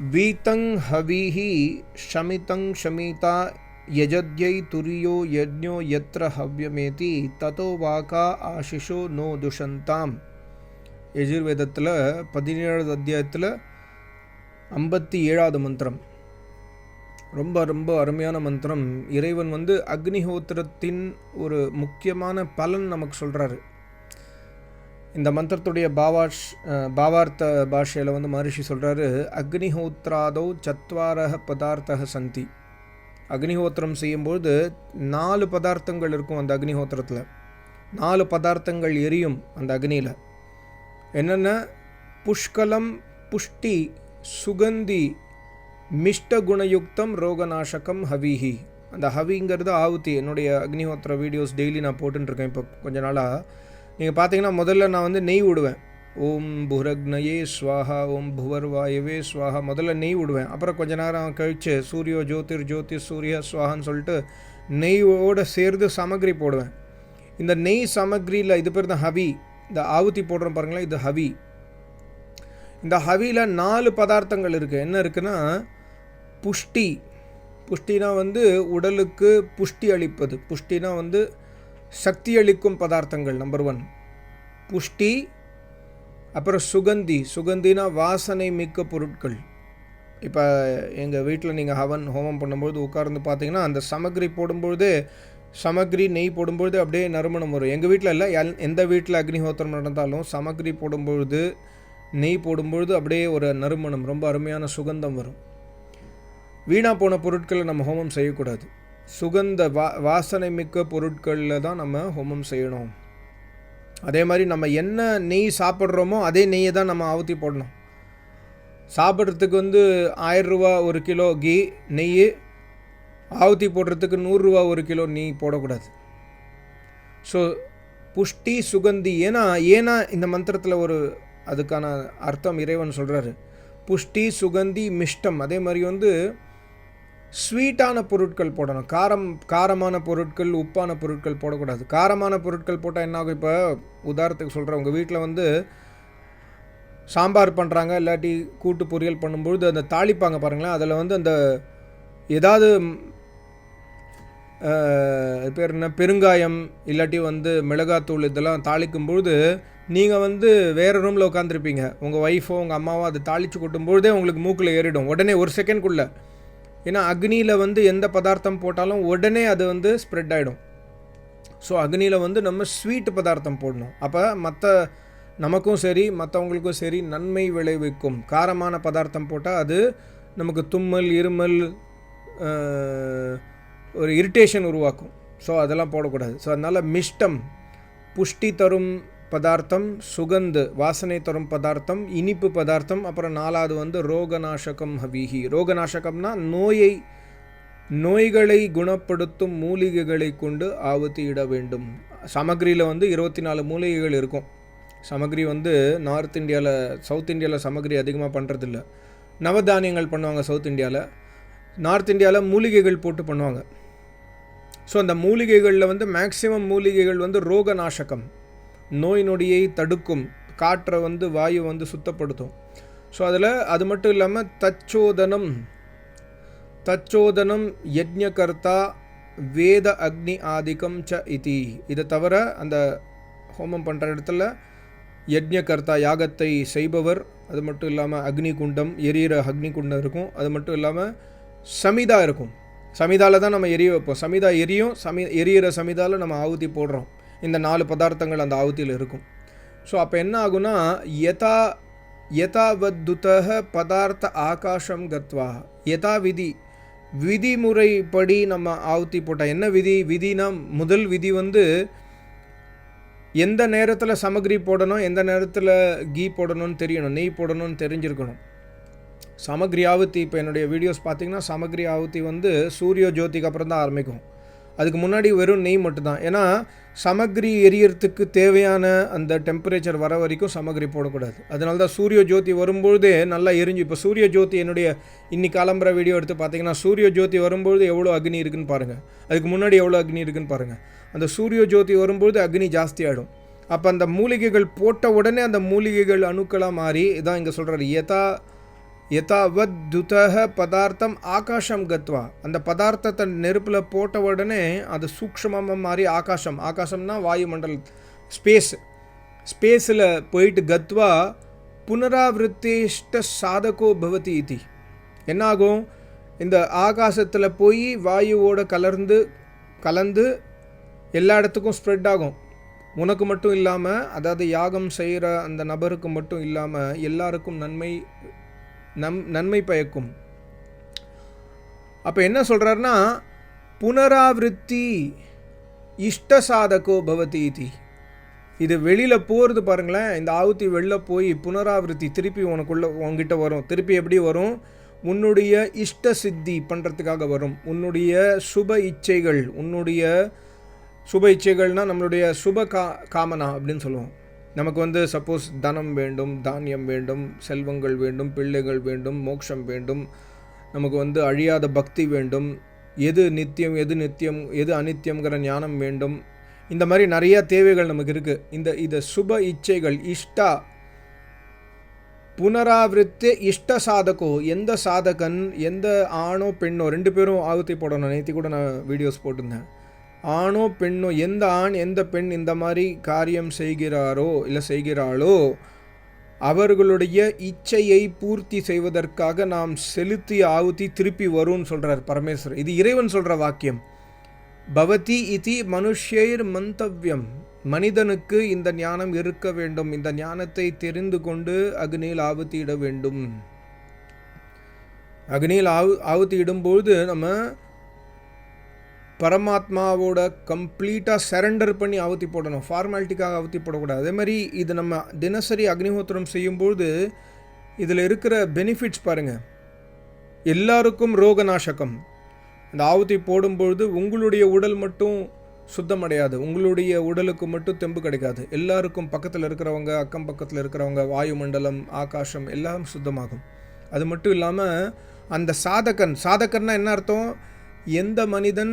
வீதங் ஹவிஹி ஷமிதங் ஷமிதா யஜத்யை துரியோ யஜ்ஞோ எத்ர ஹவ்யமேதி ததோ வாக்கா ஆஷிஷோ நோ துஷந்தாம். எஜுர்வேதத்தில் பதினேழாவது அத்தியாயத்தில் ஐம்பத்தி ஏழாவது மந்திரம். ரொம்ப ரொம்ப அருமையான மந்திரம். இறைவன் வந்து அக்னிஹோத்திரத்தின் ஒரு முக்கியமான பலன் நமக்கு சொல்கிறாரு இந்த மந்திரத்துடைய பாவாஷ் பாவார்த்த பாஷையில் வந்து மகரிஷி சொல்கிறாரு அக்னிஹோத்ராதோ சத்வாரக பதார்த்தக சந்தி. அக்னிஹோத்திரம் செய்யும்போது நாலு பதார்த்தங்கள் இருக்கும் அந்த அக்னிஹோத்திரத்தில். நாலு பதார்த்தங்கள் எரியும் அந்த அக்னியில். என்னென்ன? புஷ்கலம் புஷ்டி சுகந்தி மிஷ்டகுணயுக்தம் ரோகநாசகம் ஹவிஹி. அந்த ஹவிங்கிறது ஆவுத்தி என்னுடைய அக்னிஹோத்திர வீடியோஸ் டெய்லி நான் போட்டுருக்கேன் இப்போ கொஞ்ச நாளாக நீங்கள் பார்த்தீங்கன்னா முதல்ல நான் வந்து நெய் விடுவேன் ஓம் புரக்னயே ஸ்வாஹா ஓம் புவர்வாயவே ஸ்வாஹா. முதல்ல நெய் விடுவேன் அப்புறம் கொஞ்ச நேரம் கழித்து சூரியோ ஜோதிர் ஜோதி சூரிய ஸ்வாஹான்னு சொல்லிட்டு நெய்யோடு சேர்ந்து சாமக்ரி போடுவேன். இந்த நெய் சாமக்ரியில் இது பேர் தான் ஹவி. இந்த ஆவுத்தி போடுறோம் பாருங்களேன் இது ஹவி. இந்த ஹவியில் நாலு பதார்த்தங்கள் இருக்குது என்ன இருக்குன்னா புஷ்டி. புஷ்டினா வந்து உடலுக்கு புஷ்டி அளிப்பது. புஷ்டினா வந்து சக்தியளிக்கும் பதார்த்தங்கள் நம்பர் ஒன் புஷ்டி அப்புறம் சுகந்தி. சுகந்தினா வாசனை மிக்க பொருட்கள். இப்போ எங்கள் வீட்டில் நீங்கள் ஹவன் ஹோமம் பண்ணும்போது உட்கார்ந்து பார்த்தீங்கன்னா அந்த சமக்ரி போடும்பொழுது சமக்ரி நெய் போடும்பொழுது அப்படியே நறுமணம் வரும். எங்கள் வீட்டில் இல்லை எல்- எந்த வீட்டில் அக்னிஹோத்திரம் நடந்தாலும் சமக்ரி போடும்பொழுது நெய் போடும்பொழுது அப்படியே ஒரு நறுமணம் ரொம்ப அருமையான சுகந்தம் வரும். வீணாக போன பொருட்களை நம்ம ஹோமம் செய்யக்கூடாது. சுகந்த வா வாசனை மிக்க பொருட்களில் தான் நம்ம ஹோமம் செய்யணும். அதே மாதிரி நம்ம என்ன நெய் சாப்பிட்றோமோ அதே நெய்யை தான் நம்ம ஆவுத்தி போடணும். சாப்பிட்றதுக்கு வந்து ஆயிரம் ஒரு கிலோ கீ நெய் ஆவுத்தி போடுறதுக்கு நூறுரூவா ஒரு கிலோ நெய் போடக்கூடாது. ஸோ புஷ்டி சுகந்தி ஏன்னா ஏன்னா இந்த மந்திரத்தில் ஒரு அதுக்கான அர்த்தம் இறைவன் சொல்கிறாரு புஷ்டி சுகந்தி மிஷ்டம். அதே மாதிரி வந்து ஸ்வீட்டான பொருட்கள் போடணும். காரம் காரமான பொருட்கள் உப்பான பொருட்கள் போடக்கூடாது. காரமான பொருட்கள் போட்டால் என்ன ஆகும் இப்போ உதாரணத்துக்கு சொல்கிறேன் உங்கள் வீட்டில் வந்து சாம்பார் பண்ணுறாங்க இல்லாட்டி கூட்டு பொரியல் பண்ணும்பொழுது அந்த தாளிப்பாங்க பாருங்களேன். அதில் வந்து அந்த ஏதாவது பேர் என்ன? பெருங்காயம் இல்லாட்டி வந்து மிளகாத்தூள் இதெல்லாம் தாளிக்கும் பொழுது நீங்கள் வந்து வேறு ரூமில் உட்காந்துருப்பீங்க உங்கள் ஒய்ஃபோ உங்கள் அம்மாவோ அதை தாளித்து கொட்டும்பொழுதே உங்களுக்கு மூக்கில் ஏறிடும். உடனே ஒரு செகண்ட்குள்ளே ஏன்னா அக்னியில் வந்து எந்த பதார்த்தம் போட்டாலும் உடனே அது வந்து ஸ்ப்ரெட் ஆகிடும் ஸோ அக்னியில் வந்து நம்ம ஸ்வீட் பதார்த்தம் போடணும். அப்போ மற்ற நமக்கும் சரி மற்றவங்களுக்கும் சரி நன்மை விளைவிக்கும். காரமான பதார்த்தம் போட்டால் அது நமக்கு தும்மல் இருமல் ஒரு இரிட்டேஷன் உருவாக்கும். ஸோ அதெல்லாம் போடக்கூடாது. ஸோ அதனால் மிஷ்டம் புஷ்டி தரும் பதார்த்தம் சுகந்து வாசனை தரும் பதார்த்தம் இனிப்பு பதார்த்தம் அப்புறம் நாலாவது வந்து ரோகநாசகம் ஹவிஹி. ரோகநாசகம்னா நோயை நோய்களை குணப்படுத்தும் மூலிகைகளை கொண்டு ஆவுத்தி வேண்டும். சமக்ரியில் வந்து இருபத்தி நாலு மூலிகைகள் இருக்கும். சமக்ரி வந்து நார்த் இந்தியாவில் சவுத் இந்தியாவில் சமக்ரி அதிகமாக பண்ணுறதில்ல நவதானியங்கள் பண்ணுவாங்க சவுத் இந்தியாவில் நார்த் இந்தியாவில் மூலிகைகள் போட்டு பண்ணுவாங்க. ஸோ அந்த மூலிகைகளில் வந்து மேக்சிமம் மூலிகைகள் வந்து ரோகநாசகம். நோய் நொடியை தடுக்கும். காற்றை வந்து வாயு வந்து சுத்தப்படுத்தும். ஸோ அதில் அது மட்டும் இல்லாமல் தச்சோதனம். தச்சோதனம் யஜ்ஞகர்த்தா வேத அக்னி ஆதிக்கம் ச இதி. இதை தவிர அந்த ஹோமம் பண்ணுற இடத்துல யஜ்ஞகர்த்தா யாகத்தை செய்பவர். அது மட்டும் இல்லாமல் அக்னி குண்டம் எரியிற அக்னி குண்டம் இருக்கும். அது மட்டும் இல்லாமல் சமிதா இருக்கும். சமிதாவில் தான் நம்ம எரிய வைப்போம். சமிதா எரியும் சமி எரியிற சமிதாவில் நம்ம ஆவுத்தி போடுறோம். இந்த நாலு பதார்த்தங்கள் அந்த ஆவுத்தியில் இருக்கும். ஸோ அப்போ என்ன ஆகும்னா யதா யதாவத்துதக பதார்த்த ஆகாஷம் கத்வா. யதா விதி விதிமுறைப்படி நம்ம ஆவுத்தி போட்டால் என்ன விதி? விதினா முதல் விதி வந்து எந்த நேரத்தில் சமகிரி போடணும் எந்த நேரத்தில் கீ போடணும்னு தெரியணும் நெய் போடணும்னு தெரிஞ்சிருக்கணும். சமகிரி ஆவுத்தி இப்போ என்னுடைய வீடியோஸ் பார்த்தீங்கன்னா சமகிரி ஆவுத்தி வந்து சூரிய ஜோதிக்கு அப்புறம் தான் ஆரம்பிக்கும். அதுக்கு முன்னாடி வெறும் நெய் மட்டும்தான். ஏன்னா சமகிரி எரியறதுக்கு தேவையான அந்த டெம்பரேச்சர் வர வரைக்கும் சமகிரி போடக்கூடாது. அதனால தான் சூரிய ஜோதி வரும்பொழுதே நல்லா எரிஞ்சு இப்போ சூரிய ஜோதி என்னுடைய இன்னி காலம்பர வீடியோ எடுத்து பார்த்தீங்கன்னா சூரிய ஜோதி வரும்பொழுது எவ்வளோ அக்னி இருக்குன்னு பாருங்கள் அதுக்கு முன்னாடி எவ்வளோ அக்னி இருக்குன்னு பாருங்கள் அந்த சூரிய ஜோதி வரும்பொழுது அக்னி ஜாஸ்தி ஆகிடும் அப்போ அந்த மூலிகைகள் போட்ட உடனே அந்த மூலிகைகள் அணுக்களாக மாறி இதான் இங்கே சொல்கிறார் யதா யதாவத் துதக பதார்த்தம் ஆகாஷம் கத்வா. அந்த பதார்த்தத்தை நெருப்பில் போட்ட உடனே அது சூக்ஷ்மமாக மாறி ஆகாசம் ஆகாசம்னா வாயுமண்டல் ஸ்பேஸ் ஸ்பேஸில் போயிட்டு கத்வா புனராவருத்திஷ்ட சாதகோ பவதி இது. என்னாகும்? இந்த ஆகாசத்தில் போய் வாயுவோட கலர்ந்து கலந்து எல்லா இடத்துக்கும் ஸ்ப்ரெட் ஆகும். உனக்கு மட்டும் இல்லாமல் அதாவது யாகம் செய்கிற அந்த நபருக்கு மட்டும் இல்லாமல் எல்லாருக்கும் நன்மை நம் நன்மை பயக்கும். அப்போ என்ன சொல்கிறாருன்னா புனராவிருத்தி இஷ்ட சாதகோ பவதி இது. இது வெளியில் போகிறது பாருங்களேன் இந்த ஆவுத்தி வெளில போய் புனராவிருத்தி திருப்பி உனக்குள்ள உங்ககிட்ட வரும். திருப்பி எப்படி வரும்? உன்னுடைய இஷ்ட சித்தி பண்ணுறதுக்காக வரும். உன்னுடைய சுப இச்சைகள் உன்னுடைய சுப இச்சைகள்னால் நம்மளுடைய சுப கா காமனா அப்படின்னு சொல்லுவோம். நமக்கு வந்து சப்போஸ் தனம் வேண்டும் தானியம் வேண்டும் செல்வங்கள் வேண்டும் பிள்ளைகள் வேண்டும் மோட்சம் வேண்டும் நமக்கு வந்து அழியாத பக்தி வேண்டும் எது நித்தியம் எது நித்தியம் எது அனித்தியங்கிற ஞானம் வேண்டும். இந்த மாதிரி நிறைய தேவைகள் நமக்கு இருக்குது இந்த இந்த சுப இச்சைகள் இஷ்டா புனராவிருத்தி இஷ்ட சாதகோ எந்த சாதகன் எந்த ஆணோ பெண்ணோ ரெண்டு பேரும் ஆகுத்தி போடணும். நேற்று கூட நான் வீடியோஸ் போட்டிருந்தேன். ஆணோ பெண்ணோ எந்த ஆண் எந்த பெண் இந்த மாதிரி காரியம் செய்கிறாரோ இல்லை செய்கிறாளோ அவர்களுடைய இச்சையை பூர்த்தி செய்வதற்காக நாம் செலுத்திய ஆவுத்தி திருப்பி வரும்னு சொல்கிறார் பரமேஸ்வரர் இது இறைவன் சொல்கிற வாக்கியம். பவதி இதி மனுஷ்யர் மந்தவ்யம். மனிதனுக்கு இந்த ஞானம் இருக்க வேண்டும். இந்த ஞானத்தை தெரிந்து கொண்டு அக்னியில் ஆவுத்தியிட வேண்டும். அக்னியில் ஆவு ஆவுத்தி நம்ம பரமாத்மாவோட கம்ப்ளீட்டாக சரண்டர் பண்ணி ஆவுத்தி போடணும். ஃபார்மாலிட்டிக்காக ஆவுத்தி போடக்கூடாது. அதே மாதிரி இது நம்ம தினசரி அக்னிஹோத்திரம் செய்யும்பொழுது இதில் இருக்கிற பெனிஃபிட்ஸ் பாருங்கள் எல்லாருக்கும் ரோகநாசகம். அந்த ஆவுத்தி போடும்பொழுது உங்களுடைய உடல் மட்டும் சுத்தமடையாது. உங்களுடைய உடலுக்கு மட்டும் தெம்பு கிடைக்காது. எல்லாருக்கும் பக்கத்தில் இருக்கிறவங்க அக்கம் பக்கத்தில் இருக்கிறவங்க வாயுமண்டலம் ஆகாசம் எல்லாம் சுத்தமாகும். அது மட்டும் இல்லாமல் அந்த சாதகன் சாதகன்னா என்ன அர்த்தம்? எந்த மனிதன்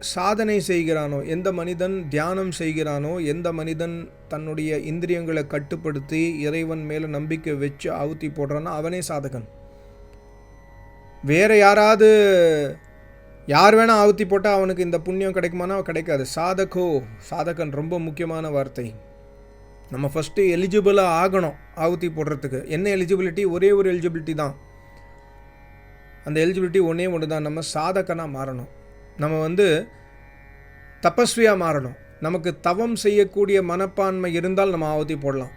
சாதனை செய்கிறானோ எந்த மனிதன் தியானம் செய்கிறானோ எந்த மனிதன் தன்னுடைய இந்திரியங்களை கட்டுப்படுத்தி இறைவன் மேலே நம்பிக்கை வச்சு அவுத்தி போடுறானோ அவனே சாதகன். வேறு யாராவது யார் வேணால் ஆவுத்தி போட்டால் அவனுக்கு இந்த புண்ணியம் கிடைக்குமானா கிடைக்காது. சாதகோ சாதகன் ரொம்ப முக்கியமான வார்த்தை. நம்ம ஃபஸ்ட்டு எலிஜிபிளாக ஆகணும் ஆவுத்தி போடுறதுக்கு. என்ன எலிஜிபிலிட்டி ஒரே ஒரு எலிஜிபிலிட்டி தான். அந்த எலிஜிபிலிட்டி ஒன்றே ஒன்று தான் நம்ம சாதகனாக மாறணும். நம்ம வந்து தபஸ்வியாக மாறணும். நமக்கு தவம் செய்யக்கூடிய மனப்பான்மை இருந்தால் நம்ம ஆவத்தி போடலாம்.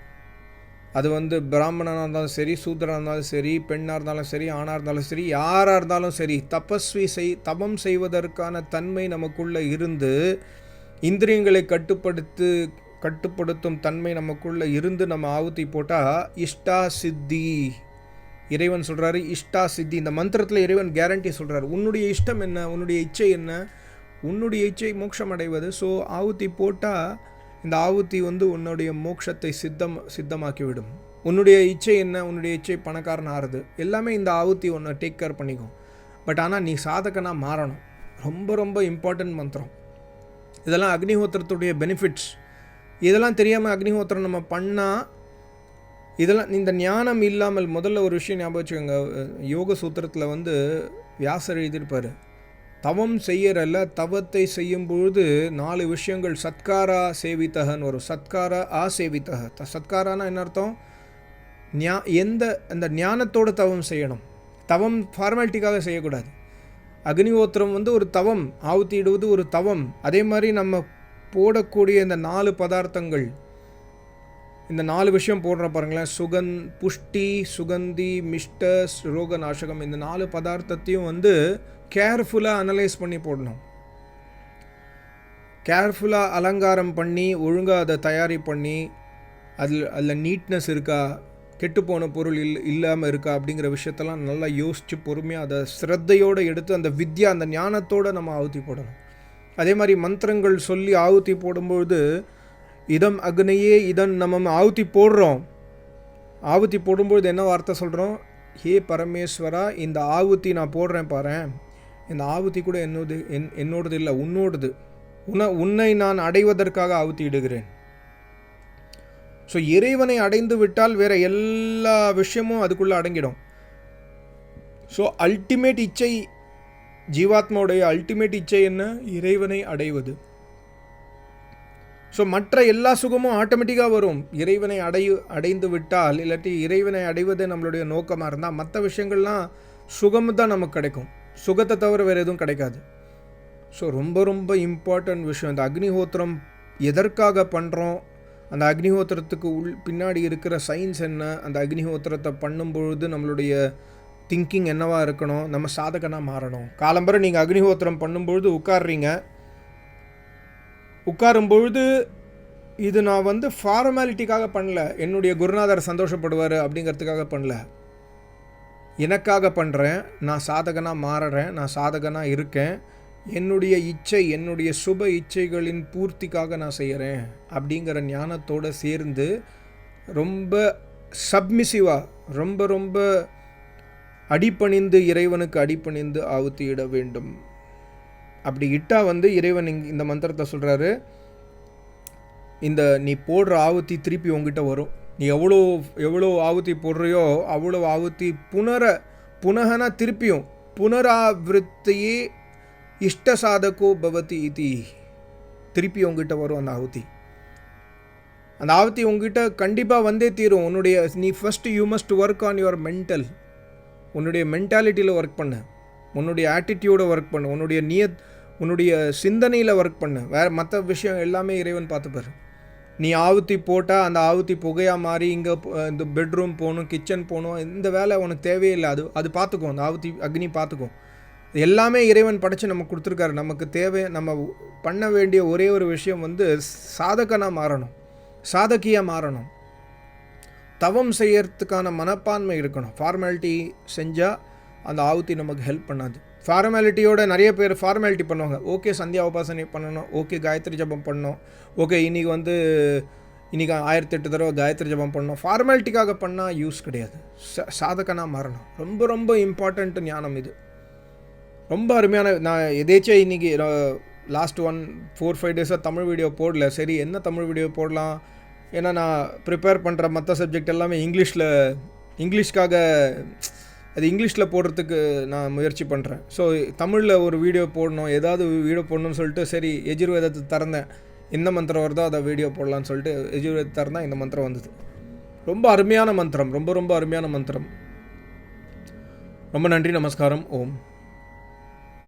அது வந்து பிராமணனாக இருந்தாலும் சரி சூத்திரனாக இருந்தாலும் சரி பெண்ணாக இருந்தாலும் சரி ஆணாக இருந்தாலும் சரி யாராக இருந்தாலும் சரி தபஸ்வி செய் தவம் செய்வதற்கான தன்மை நமக்குள்ளே இருந்து இந்திரியங்களை கட்டுப்படுத்து கட்டுப்படுத்தும் தன்மை நமக்குள்ளே இருந்து நம்ம ஆவுத்தி போட்டால் இஷ்டா சித்தி. இறைவன் சொல்கிறாரு இஷ்டா சித்தி. இந்த மந்திரத்தில் இறைவன் கேரண்டி சொல்கிறார் உன்னுடைய இஷ்டம் என்ன? உன்னுடைய இச்சை என்ன? உன்னுடைய இச்சை மோட்சம் அடைவது ஸோ ஆவுத்தி போட்டால் இந்த ஆவுத்தி வந்து உன்னுடைய மோட்சத்தை சித்தம் சித்தமாக்கிவிடும். உன்னுடைய இச்சை என்ன? உன்னுடைய இச்சை பணக்காரன் ஆறுது. எல்லாமே இந்த ஆவுத்தி ஒன்று டேக் கேர் பண்ணிக்கும். பட் ஆனால் நீ சாதகனாக மாறணும். ரொம்ப ரொம்ப இம்பார்ட்டன்ட் மந்திரம். இதெல்லாம் அக்னிஹோத்திரத்துடைய பெனிஃபிட்ஸ் இதெல்லாம் தெரியாமல் அக்னிஹோத்திரம் நம்ம பண்ணால் இதெல்லாம் இந்த ஞானம் இல்லாமல் முதல்ல ஒரு விஷயம் ஞாபகம் வச்சுக்கோங்க. யோக சூத்திரத்தில் வந்து வியாசர் எழுதியிருப்பார். தவம் செய்யறல்ல தவத்தை செய்யும் பொழுது நாலு விஷயங்கள் சத்காரா சேவித்தகன்னு வரும். சத்காரா ஆ சேவித்தக த சத்காரானா என்ன அர்த்தம்? ஞா எந்த அந்த ஞானத்தோட தவம் செய்யணும். தவம் ஃபார்மாலிட்டிக்காக செய்யக்கூடாது. அக்னிஹோத்திரம் வந்து ஒரு தவம் ஆவுத்திடுவது ஒரு தவம். அதே மாதிரி நம்ம போடக்கூடிய இந்த நாலு பதார்த்தங்கள் இந்த நாலு விஷயம் போடுற பாருங்களேன். சுகந் புஷ்டி சுகந்தி மிஷ்ட ரோகநாசகம். இந்த நாலு பதார்த்தத்தையும் வந்து கேர்ஃபுல்லாக அனலைஸ் பண்ணி போடணும். கேர்ஃபுல்லாக அலங்காரம் பண்ணி ஒழுங்காக அதை தயாரி பண்ணி அதில் அதில் நீட்னஸ் இருக்கா கெட்டுப்போன பொருள் இல் இல்லாமல் இருக்கா அப்படிங்கிற விஷயத்தெல்லாம் நல்லா யோசித்து பொறுமையாக அதை ஸ்ரத்தையோடு எடுத்து அந்த வித்யா அந்த ஞானத்தோடு நம்ம ஆவுத்தி போடணும். அதே மாதிரி மந்திரங்கள் சொல்லி ஆவுத்தி போடும்பொழுது இதம் அக்னையே இதன் நம்ம ஆவுத்தி போடுறோம். ஆவுத்தி போடும்பொழுது என்ன வார்த்தை சொல்கிறோம் ஹே பரமேஸ்வரா இந்த ஆவுத்தி நான் போடுறேன் பாரு இந்த ஆவுத்தி கூட என்னோது என் என்னோடது இல்லை உன்னோடது. உன உன்னை நான் அடைவதற்காக ஆவுத்தி இடுகிறேன். ஸோ இறைவனை அடைந்து விட்டால் வேற எல்லா விஷயமும் அதுக்குள்ளே அடங்கிடும். ஸோ அல்டிமேட் இச்சை ஜீவாத்மாவுடைய அல்டிமேட் இச்சை என்ன? இறைவனை அடைவது. ஸோ மற்ற எல்லா சுகமும் ஆட்டோமேட்டிக்காக வரும். இறைவனை அடை அடைந்து விட்டால் இல்லாட்டி இறைவனை அடைவதே நம்மளுடைய நோக்கமாக இருந்தால் மற்ற விஷயங்கள்லாம் சுகம் தான் நமக்கு கிடைக்கும். சுகத்தை தவிர வேறு எதுவும் கிடைக்காது. ஸோ ரொம்ப ரொம்ப இம்பார்ட்டன்ட் விஷயம். இந்த அக்னிஹோத்திரம் எதற்காக பண்ணுறோம் அந்த அக்னிஹோத்திரத்துக்கு உள் பின்னாடி இருக்கிற சயின்ஸ் என்ன? அந்த அக்னிஹோத்திரத்தை பண்ணும்பொழுது நம்மளுடைய திங்கிங் என்னவாக இருக்கணும்? நம்ம சாதகனாக மாறணும். காலம்பரம் நீங்கள் அக்னிஹோத்திரம் பண்ணும்பொழுது உட்காடுறீங்க உட்காரும் பொழுது இது நான் வந்து ஃபார்மாலிட்டிக்காக பண்ணல. என்னுடைய குருநாதர் சந்தோஷப்படுவார் அப்படிங்கிறதுக்காக பண்ணல. எனக்காக பண்ணுறேன் நான் சாதகனாக மாறுறேன். நான் சாதகனாக இருக்கேன். என்னுடைய இச்சை என்னுடைய சுப இச்சைகளின் பூர்த்திக்காக நான் செய்கிறேன் அப்படிங்கிற ஞானத்தோடு சேர்ந்து ரொம்ப சப்மிசிவாக ரொம்ப ரொம்ப அடிபணிந்து இறைவனுக்கு அடிபணிந்து ஆவுத்தியிட வேண்டும். அப்படி இட்டால் வந்து இறைவன் இங்க இந்த மந்திரத்தை சொல்கிறாரு இந்த நீ போடுற ஆவுத்தி திருப்பி உங்ககிட்ட வரும். நீ எவ்வளோ எவ்வளோ ஆவுத்தி போடுறியோ அவ்வளோ ஆவுத்தி புனர புனகனா திருப்பியும் புனராவிருத்தியே இஷ்ட சாதகோ பவதி இதி. திருப்பி உங்ககிட்ட வரும் அந்த ஆவுத்தி அந்த ஆவத்தி உங்ககிட்ட கண்டிப்பாக வந்தே தீரும். உன்னுடைய நீ first you must work on your mental உன்னுடைய மென்டாலிட்டியில் ஒர்க் பண்ண. உன்னுடைய ஆட்டிடியூடை ஒர்க் பண்ணு. உன்னுடைய நியத் உன்னுடைய சிந்தனையில் ஒர்க் பண்ணு. வேறு மற்ற விஷயம் எல்லாமே இறைவன் பார்த்துப்பார் நீ ஆவுத்தி போட்டால் அந்த ஆவுத்தி புகையாக மாறி இங்கே இந்த பெட்ரூம் போகணும் கிச்சன் போகணும் இந்த வேலை உனக்கு தேவையில்லை அது அது பார்த்துக்கும் அந்த ஆவுத்தி அக்னி பார்த்துக்கும் எல்லாமே இறைவன் படைச்சு நமக்கு கொடுத்துருக்காரு. நமக்கு தேவை நம்ம பண்ண வேண்டிய ஒரே ஒரு விஷயம் வந்து சாதகனாக மாறணும். சாதகியாக மாறணும். தவம் செய்யறதுக்கான மனப்பான்மை இருக்கணும். ஃபார்மாலிட்டி செஞ்சால் அந்த ஆவுத்தி நமக்கு ஹெல்ப் பண்ணாது. ஃபார்மாலிட்டியோட நிறைய பேர் ஃபார்மாலிட்டி பண்ணுவாங்க. ஓகே சந்தியா உபாசனை பண்ணணும். ஓகே காயத்ரி ஜபம் பண்ணணும். ஓகே இன்றைக்கி வந்து இன்றைக்கி ஆயிரத்தி எட்டு தடவை காயத்ரி ஜபம் பண்ணணும். ஃபார்மாலிட்டிக்காக பண்ணால் யூஸ் கிடையாது. ச சாதகனாக மாறணும். ரொம்ப ரொம்ப இம்பார்ட்டண்ட் ஞானம் இது. ரொம்ப அருமையான நான் எதேச்சும் இன்றைக்கி லாஸ்ட் ஒன் ஃபோர் ஃபைவ் டேஸாக தமிழ் வீடியோ போடல. சரி என்ன தமிழ் வீடியோ போடலாம்? ஏன்னா நான் ப்ரிப்பேர் பண்ணுற மற்ற சப்ஜெக்ட் எல்லாமே இங்கிலீஷில் இங்கிலீஷ்க்காக அது இங்கிலீஷில் போடுறதுக்கு நான் முயற்சி பண்ணுறேன் ஸோ தமிழில் ஒரு வீடியோ போடணும் ஏதாவது வீடியோ போடணும்னு சொல்லிட்டு சரி எஜுர்வேதத்தை திறந்தேன் எந்த மந்திரம் வருதோ அதை வீடியோ போடலான்னு சொல்லிட்டு எஜுர்வேதத்தை திறந்தால் இந்த மந்திரம் வந்தது. ரொம்ப அருமையான மந்திரம் ரொம்ப ரொம்ப அருமையான மந்திரம். ரொம்ப நன்றி நமஸ்காரம். ஓம்.